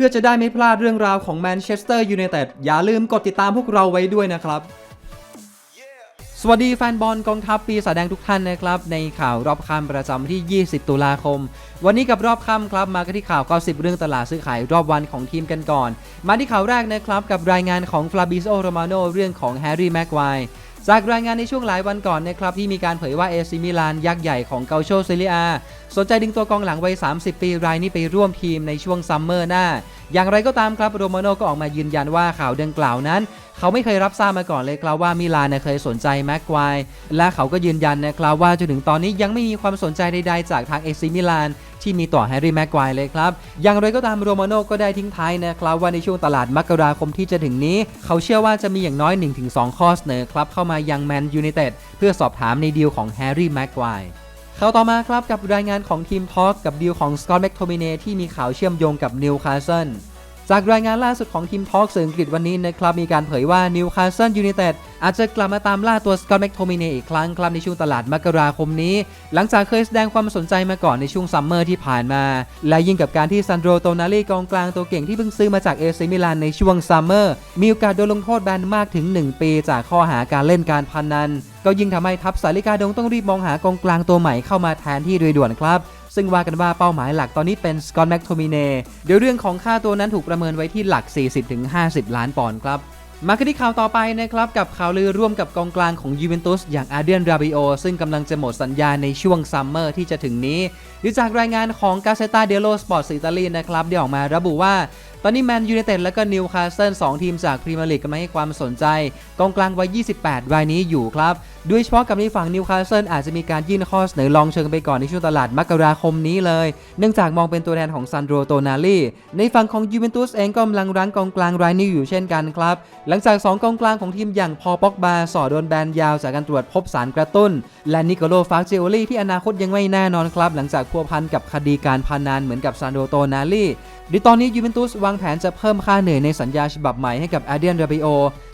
พื่อจะได้ไม่พลาดเรื่องราวของแมนเชสเตอร์ยูไนเต็ดอย่าลืมกดติดตามพวกเราไว้ด้วยนะครับ สวัสดีแฟนบอลกองทัพปีศาจแดงทุกท่านนะครับ ในข่าวรอบค่ำประจำที่ 20 ตุลาคม วันนี้กับรอบค่ำครับ มากันที่ข่าว 90 เรื่องตลาดซื้อขายรอบวันของทีมกันก่อน มาที่ข่าวแรกนะครับกับรายงานของฟลาบิโอโรมาโนเรื่องของแฮร์รี่แม็กไว จากรายงานในช่วงหลายวันก่อนนะครับที่มีการเผยว่าเอซิมิลานยักษ์ใหญ่ของเกาโชเซเลียสนใจดึงตัวกองหลังวัย 30 ปีรายนี้ไปร่วมทีมในช่วงซัมเมอร์หน้า อย่างไรก็ตามครับโรมาโนก็ออกมายืนยันว่าข่าวดังกล่าวนั้น เขาไม่เคยรับทราบมาก่อนเลยครับว่ามิลานเนี่ยเคยสนใจแม็กควายและเขาก็ยืนยันนะครับว่าจนถึงตอนนี้ยังไม่มีความสนใจใดๆจากทางเอซิมิลาน ที่มีต่อแฮร์รี่แม็กควายเลยครับ อย่างไรก็ตามโรมาโนก็ได้ทิ้งท้ายนะครับว่าในช่วงตลาดมกราคมที่จะถึงนี้ เขาเชื่อว่าจะมีอย่างน้อย 1-2 ข้อเสนอครับเข้ามายังแมนยูไนเต็ดเพื่อสอบถามในดีลของแฮร์รี่แม็กควายข่าวต่อมาครับกับรายงานของทีมทอล์กกับดีลของสกอตแมคโทมิเนที่มีข่าวเชื่อมโยงกับนิวคาสเซิล จากรายงานล่าสุดของทีมทอล์กสื่ออังกฤษวันนี้นะครับมีการเผยว่านิวคาสเซิลยูไนเต็ดอาจจะกลับมาตามล่าตัวสกอตแม็กโทมิเนอีกครั้งครับในช่วงตลาดมกราคมนี้ หลังจากเคยแสดงความสนใจมาก่อนในช่วงซัมเมอร์ที่ผ่านมา และยิ่งกับการที่ซันโดรโตนาลีกองกลางตัวเก่งที่เพิ่งซื้อมาจากเอซิมิลานในช่วงซัมเมอร์มีโอกาสโดนลงโทษแบนมากถึง 1 ปีจากข้อหาการเล่นการพนันก็ยิ่งทำให้ทัพสาลิกาดงต้องรีบมองหากองกลางตัวใหม่เข้ามาแทนที่โดยด่วนครับ ซึ่งว่ากันว่าเป้าหมายหลักตอนนี้เป็นสกอตแม็กโทมิเน่เดี๋ยวเรื่องของค่าตัวนั้นถูกประเมินไว้ที่หลัก 40-50 ล้านปอนด์ครับมากันที่ข่าวต่อไปนะครับกับข่าวลือร่วมกับกองกลางของยูเวนตุสอย่างอาเดียนราบิโอซึ่งกำลังจะหมดสัญญาในช่วงซัมเมอร์ที่จะถึงนี้ดูจากรายงานของกาเซตาเดโลสปอร์ตอิตาลีนะครับได้ออกมาระบุว่า ตอนนี้แมนยูไนเต็ดและก็นิวคาสเซิล2ทีมจากพรีเมียร์ลีกกำลังให้ความสนใจ กองกลางวัย 28 รายนี้อยู่ครับโดยเฉพาะกับในฝั่งนิวคาสเซิลอาจจะมีการยื่นข้อเสนอลองเชิงไปก่อนในช่วงตลาดมกราคมนี้เลย เนื่องจากมองเป็นตัวแทนของซันโดรโตนาลีในฝั่งของยูเวนตุสเองก็กำลังรั้งกองกลางรายนี้อยู่เช่นกันครับ หลังจาก 2 กองกลางของทีมอย่างพอป็อกบาสอโดนแบนยาวจากการตรวจพบสารกระตุ้น และนิโคโลฟาเจโอลีที่อนาคตยังไม่แน่นอนครับ หลังจากพัวพันกับคดีการพนันเหมือนกับซานโดโตนาลีดยตอนนี้ยูเวนตุสวางแผนจะเพิ่มค่าเหนื่อยในสัญญาฉบับใหม่ให้กับอาเดียนราบิโอ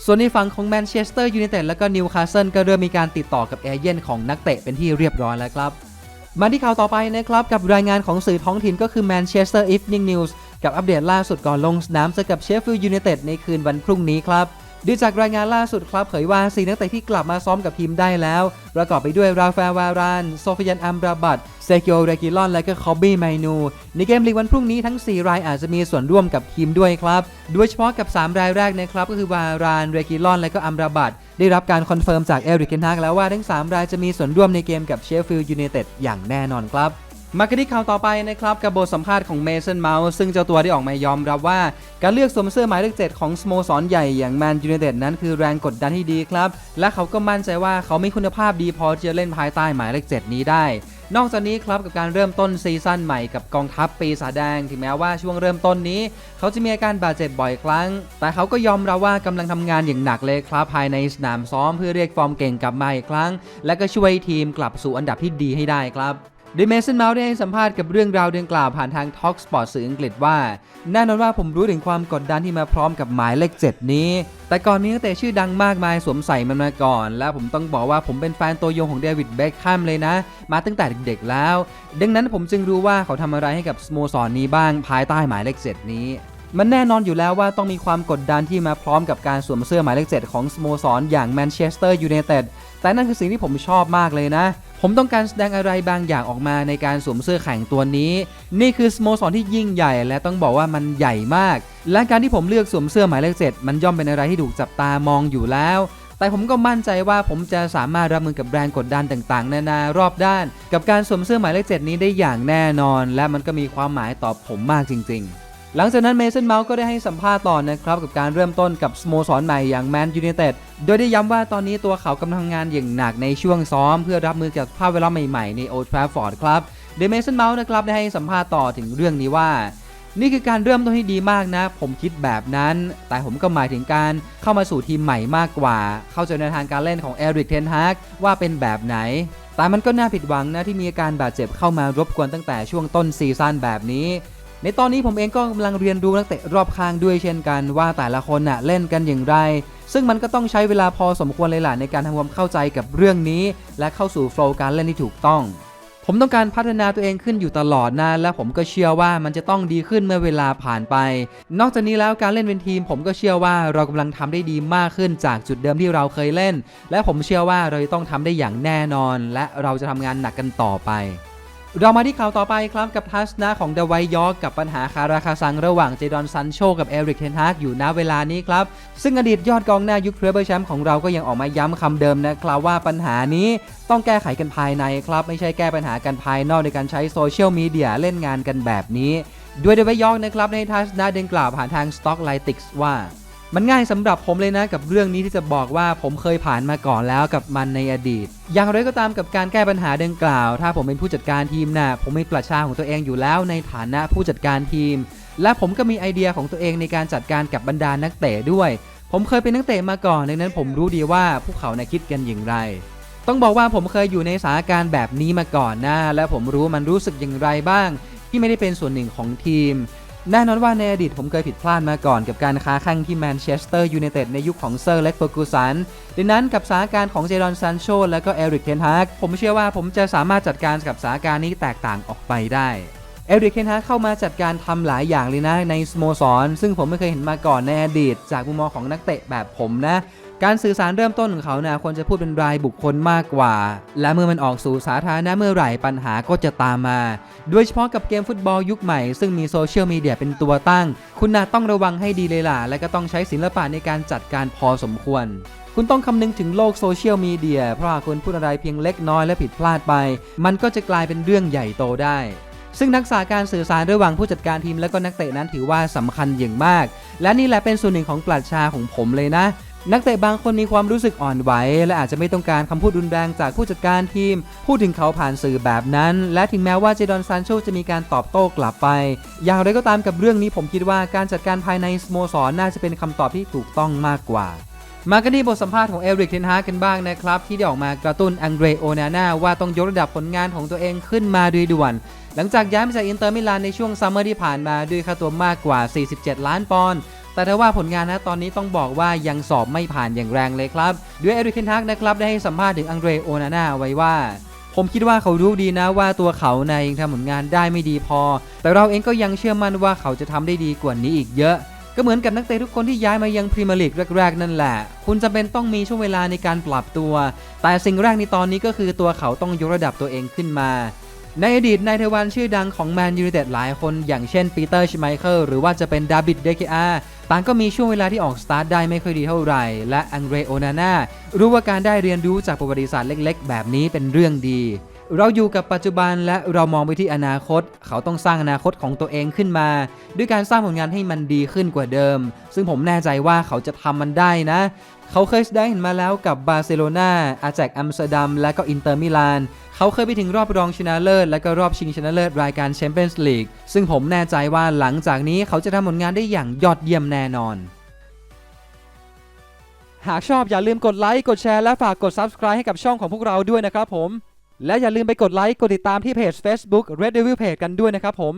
ส่วนในฝั่งของแมนเชสเตอร์ยูไนเต็ดและก็นิวคาสเซิลก็เริ่มมีการติดต่อกับเอเย่นของนักเตะเป็นที่เรียบร้อยแล้วครับ มาที่ข่าวต่อไปนะครับกับรายงานของสื่อท้องถิ่นก็คือ Manchester Evening News กับอัปเดตล่าสุดก่อนลงสนามเจอกับเชฟฟิลด์ยูไนเต็ดในคืนวันพรุ่งนี้ครับ ดูจากรายงานล่าสุดครับเผยว่าสีนักเตะที่กลับมาซ้อมกับทีมได้แล้ว ประกอบไปด้วยราฟาวาราน โซฟิยันอัมราบัตเซกิโอเรกิลอน และก็คอบบี้ไมนู ในเกมลีกวันพรุ่งนี้ทั้ง 4 รายอาจจะมีส่วนร่วมกับทีมด้วยครับ โดยเฉพาะกับ 3 รายแรกนะครับก็คือวาราน เรกิลอน และก็อัมราบัตได้รับการคอนเฟิร์มจากเอริกเคนฮากแล้วว่าทั้ง 3 รายจะมีส่วนร่วมในเกมกับเชฟฟิลด์ยูไนเต็ดอย่างแน่นอนครับ มากันที่ข่าวต่อไปนะครับกับบทสัมภาษณ์ของเมสันเมาส์ซึ่งเจ้าตัวได้ออกมายอมรับว่า การเลือกสวมเสื้อหมายเลขเจ็ดของสโมสรใหญ่อย่างแมนยูไนเต็ดนั้นคือแรงกดดันที่ดีครับ และเขาก็มั่นใจว่าเขามีคุณภาพดีพอที่จะเล่นภายใต้หมายเลขเจ็ดนี้ได้ นอกจากนี้ครับกับการเริ่มต้นซีซั่นใหม่กับกองทัพปีศาจแดง ถึงแม้ว่าช่วงเริ่มต้นนี้ เขาจะมีอาการบาดเจ็บบ่อยครั้ง แต่เขาก็ยอมรับว่ากำลังทำงานอย่างหนักเลยครับภายในสนามซ้อมเพื่อเรียกฟอร์มเก่งกลับมาอีกครั้ง และก็ช่วยทีมกลับสู่อันดับที่ดีให้ได้ครับ โดยเมสันเมาส์ได้ให้สัมภาษณ์กับเรื่องราวดังกล่าวผ่านทาง Talk Sport สื่ออังกฤษว่า แน่นอนว่าผมรู้ถึงความกดดันที่มาพร้อมกับหมายเลข 7 นี้ แต่ก่อนมีนักเตะชื่อดังมากมายสวมใส่มันมาก่อน และผมต้องบอกว่าผมเป็นแฟนตัวยงของเดวิดเบคแฮมเลยนะ มาตั้งแต่เด็กๆแล้ว ดังนั้นผมจึงรู้ว่าเขาทำอะไรให้กับสโมสรนนี้บ้างภายใต้หมายเลข 7 นี้มันแน่นอนอยู่แล้วว่าต้องมีความกดดันที่มาพร้อมกับการสวมเสื้อหมายเลข 7 ของสโมสรอย่างแมนเชสเตอร์ยูไนเต็ดแต่นั่นคือสิ่งที่ผมชอบมากเลยนะ ผมต้องการแสดงอะไรบางอย่างออกมาในการสวมเสื้อแข่งตัวนี้ นี่คือสโมสรที่ยิ่งใหญ่และต้องบอกว่ามันใหญ่มาก และการที่ผมเลือกสวมเสื้อหมายเลขเจ็ดมันย่อมเป็นอะไรที่ถูกจับตามองอยู่แล้ว แต่ผมก็มั่นใจว่าผมจะสามารถรับมือกับแรงกดดันต่างๆ นานารอบด้าน กับการสวมเสื้อหมายเลขเจ็ดนี้ได้อย่างแน่นอน และมันก็มีความหมายต่อผมมากจริง ๆ หลังจากนั้นเมสันเมาส์ก็ได้ให้สัมภาษณ์ต่อนะครับกับการเริ่มต้นกับสโมสรใหม่อย่างแมนยูไนเต็ดโดยได้ย้ำว่าตอนนี้ตัวเขากำลังทำงานอย่างหนักในช่วงซ้อม เพื่อรับมือกับภาพแวล้อมใหม่ๆในโอลด์แทราฟฟอร์ดครับโดยเมสันเมาส์นะครับได้ให้สัมภาษณ์ต่อถึงเรื่องนี้ว่า นี่คือการเริ่มต้นที่ดีมากนะ ผมคิดแบบนั้น แต่ผมก็หมายถึงการเข้ามาสู่ทีมใหม่มากกว่า เข้าใจในทางการเล่นของเอริกเทนฮากว่าเป็นแบบไหนแต่มันก็น่าผิดหวังนะที่มีอาการบาดเจ็บเข้ามารบกวนตั้งแต่ช่วงต้นซีซั่นแบบนี้ ในตอนนี้ผมเองก็กำลังเรียนรู้นักเตะรอบข้างด้วยเช่นกันว่าแต่ละคนน่ะเล่นกันอย่างไร ซึ่งมันก็ต้องใช้เวลาพอสมควรเลยล่ะในการทำความเข้าใจกับเรื่องนี้ และเข้าสู่โฟล์การเล่นที่ถูกต้อง ผมต้องการพัฒนาตัวเองขึ้นอยู่ตลอดนะและผมก็เชื่อว่ามันจะต้องดีขึ้นเมื่อเวลาผ่านไป นอกจากนี้แล้วการเล่นเป็นทีม ผมก็เชื่อว่าเรากำลังทำได้ดีมากขึ้นจากจุดเดิมที่เราเคยเล่น และผมเชื่อว่าเราจะต้องทำได้อย่างแน่นอน และเราจะทำงานหนักกันต่อไป เรามาที่ข่าวต่อไปครับกับทัศนะของเดวายยอกกับปัญหาคาราคาซังระหว่างเจดอนซันโชกับเอริกเทนฮากอยู่ณเวลานี้ครับ ซึ่งอดีตยอดกองหน้ายุคเทรเบอร์แชมป์ของเราก็ยังออกมาย้ำคำเดิมนะครับว่าปัญหานี้ต้องแก้ไขกันภายในครับ ไม่ใช่แก้ปัญหากันภายนอกในการใช้โซเชียลมีเดียเล่นงานกันแบบนี้ ด้วยเดวายยอกนะครับในทัศนะดังกล่าวผ่านทาง Stocklytics ว่า มันง่ายสำหรับผมเลยนะกับเรื่องนี้ที่จะบอกว่าผมเคยผ่านมาก่อนแล้วกับมันในอดีต อย่างไรก็ตามกับการแก้ปัญหาดังกล่าว ถ้าผมเป็นผู้จัดการทีมนะ่ะผมมีประชาของตัวเองอยู่แล้วในฐานะผู้จัดการทีม และผมก็มีไอเดียของตัวเองในการจัดการกับบรรดานักเตะด้วย ผมเคยเป็นนักเตะมาก่อนดังนั้นผมรู้ดีว่าพวกเขาในคิดกันอย่างไรต้องบอกว่าผมเคยอยู่ในสถานการณ์แบบนี้มาก่อนนะ และผมรู้มันรู้สึกอย่างไรบ้าง ที่ไม่ได้เป็นส่วนหนึ่งของทีม แน่นอนว่าในอดีตผมเคยผิดพลาดมาก่อนกับการค้าแข่งที่แมนเชสเตอร์ยูไนเต็ดในยุคของเซอร์เล็กเฟอร์กูสันดังนั้นกับสถานการณ์ของเจดอนซันโชและก็เอริกเทนฮากผมเชื่อว่าผมจะสามารถจัดการกับสถานการณ์นี้แตกต่างออกไปได้เอริกเทนฮากเข้ามาจัดการทำหลายอย่างเลยนะในสโมสร ซึ่งผมไม่เคยเห็นมาก่อนในอดีต จากมุมมองของนักเตะแบบผมนะ การสื่อสารเริ่มต้นของเขานะควรจะพูดเป็นรายบุคคลมากกว่า และเมื่อมันออกสู่สาธารณะเมื่อไหร่ปัญหาก็จะตามมา โดยเฉพาะกับเกมฟุตบอลยุคใหม่ ซึ่งมีโซเชียลมีเดียเป็นตัวตั้ง คุณน่ะต้องระวังให้ดีเลยล่ะ และก็ต้องใช้ศิลปะในการจัดการพอสมควรคุณต้องคำนึงถึงโลกโซเชียลมีเดีย เพราะหากคุณพูดอะไรเพียงเล็กน้อยและผิดพลาดไป มันก็จะกลายเป็นเรื่องใหญ่โตได้ ซึ่งทักษะการสื่อสารระหว่างผู้จัดการทีมและก็นักเตะนั้นถือว่าสำคัญอย่างมาก และนี่แหละเป็นส่วนหนึ่งของปรัชญาของผมเลยนะ นักเตะบางคนมีความรู้สึกอ่อนไหว และอาจจะไม่ต้องการคำพูดรุนแรงจากผู้จัดการทีม พูดถึงเขาผ่านสื่อแบบนั้น และถึงแม้ว่าเจดอนซานโชจะมีการตอบโต้กลับไป อย่างไรก็ตามกับเรื่องนี้ผมคิดว่าการจัดการภายในสโมสรน่าจะเป็นคำตอบที่ถูกต้องมากกว่ามากันที่บทสัมภาษณ์ของเอริกเทนฮากันบ้างนะครับ ที่ได้ออกมากระตุ้นอังเดรโอนาน่าว่าต้องยกระดับผลงานของตัวเองขึ้นมาโดยด่วน หลังจากย้ายมาจากอินเตอร์มิลานในช่วงซัมเมอร์ที่ผ่านมาด้วยค่าตัวมากกว่า 47 ล้านปอนด์ แต่ถ้าว่าผลงานนะตอนนี้ต้องบอกว่ายังสอบไม่ผ่านอย่างแรงเลยครับด้วยเอริกเทนฮากนะครับได้ให้สัมภาษณ์ถึงอังเดรโอนาน่าไว้ว่าผมคิดว่าเขารู้ดีนะว่าตัวเขาในยยังทำผลงานได้ไม่ดีพอ แต่เราเองก็ยังเชื่อมั่นว่าเขาจะทำได้ดีกว่านี้อีกเยอะ ก็เหมือนกับนักเตะทุกคนที่ย้ายมายังพรีเมียร์ลีกแรกๆ นั่นแหละ คุณจำเป็นต้องมีช่วงเวลาในการปรับตัว แต่สิ่งแรกในตอนนี้ก็คือตัวเขาต้องยกระดับตัวเองขึ้นมา ในอดีตนายเทวันชื่อดังของแมนยูไนเต็ดหลายคน อย่างเช่นปีเตอร์ชไมเคิลหรือว่าจะเป็นดาบิดเดเคอาต่างก็มีช่วงเวลาที่ออกสตาร์ทได้ไม่ค่อยดีเท่าไหร่ และอังเรโอนาน่ารู้ว่าการได้เรียนรู้จากประวัติศาสตร์เล็ก ๆ แบบนี้เป็นเรื่องดี เราอยู่กับปัจจุบันและเรามองไปที่อนาคต เขาต้องสร้างอนาคตของตัวเองขึ้นมา ด้วยการสร้างผลงานให้มันดีขึ้นกว่าเดิม ซึ่งผมแน่ใจว่าเขาจะทำมันได้นะ เขาเคยแสดงเห็นมาแล้วกับบาร์เซโลนาอาแจกอัมสเตอร์ดัม และก็อินเตอร์มิลาน เขาเคยไปถึงรอบรองชนะเลิศ และก็รอบชิงชนะเลิศรายการแชมเปี้ยนส์ลีก ซึ่งผมแน่ใจว่าหลังจากนี้เขาจะทำผลงานได้อย่างยอดเยี่ยมแน่นอน หากชอบอย่าลืมกดไลค์ กดแชร์ และฝากกด Subscribe ให้กับช่องของพวกเราด้วยนะครับผม และอย่าลืมไปกดไลค์ กดติดตามที่เพจ Facebook Red Devil Page กันด้วยนะครับผม